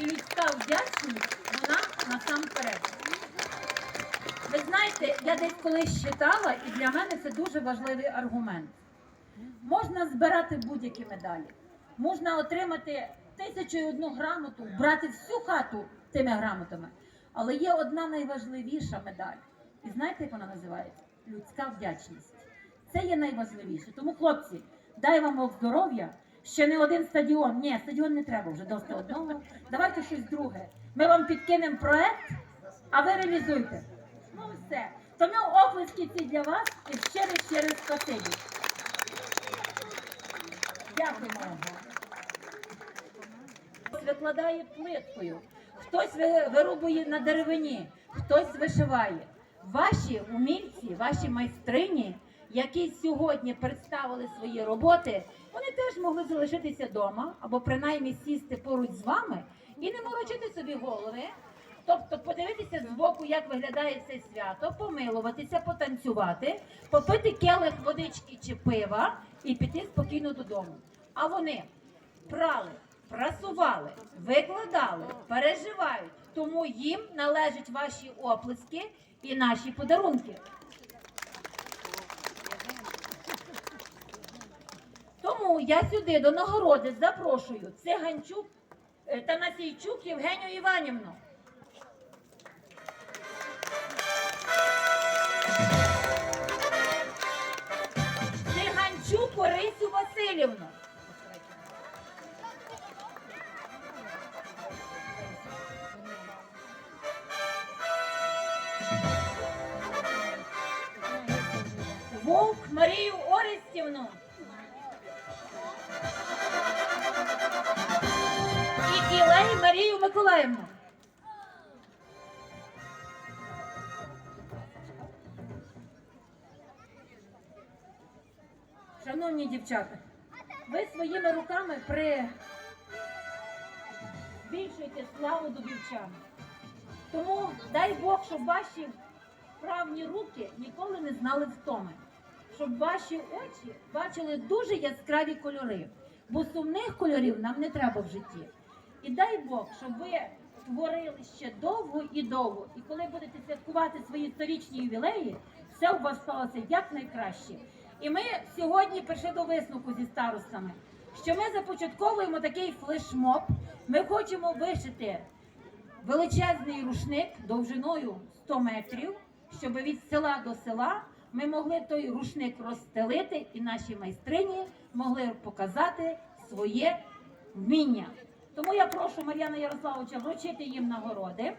і людська вдячність, вона насамперед. Ви знаєте, я десь колись читала, і для мене це дуже важливий аргумент. Можна збирати будь-які медалі, можна отримати тисячу і одну грамоту, брати всю хату тими грамотами. Але є одна найважливіша медаль. І знаєте, як вона називається? Людська вдячність. Це є найважливіше. Тому, хлопці, дай вам здоров'я. Ще не один стадіон. Ні, стадіон не треба вже досить одного. Давайте щось друге. Ми вам підкинемо проект, а ви реалізуйте. Ну все. Тому оплески ці для вас і щире щире спасибі. Дякуємо. Хтось викладає плиткою, хтось ви- вирубує на деревині, хтось вишиває. Ваші умільці, ваші майстрині, які сьогодні представили свої роботи, вони теж могли залишитися вдома або принаймні сісти поруч з вами і не морочити собі голови. Тобто подивитися збоку, як виглядає це свято, помилуватися, потанцювати, попити келих водички чи пива і піти спокійно додому. А вони прали, прасували, викладали, переживають. Тому їм належать ваші оплески і наші подарунки. Я сюди до нагороди запрошую Циганчук е, та Насійчук Євгенію Іванівну. Циганчук Орисю Васильівну. Вовк Марію Орестівну. Марію Миколаївну. Шановні дівчата, ви своїми руками при збільшуєте славу дубівчан. Тому дай Бог, щоб ваші правні руки ніколи не знали втоми, щоб ваші очі бачили дуже яскраві кольори, бо сумних кольорів нам не треба в житті. І дай Бог, щоб ви творили ще довго і довго. І коли будете святкувати свої сторічні ювілеї, все у вас сталося якнайкраще. І ми сьогодні прийшли до висновку зі старостами, що ми започатковуємо такий флешмоб. Ми хочемо вишити величезний рушник довжиною 100 метрів, щоб від села до села ми могли той рушник розстелити, і наші майстрині могли показати своє вміння. Тому я прошу Мар'яна Ярославовича вручити їм нагороди.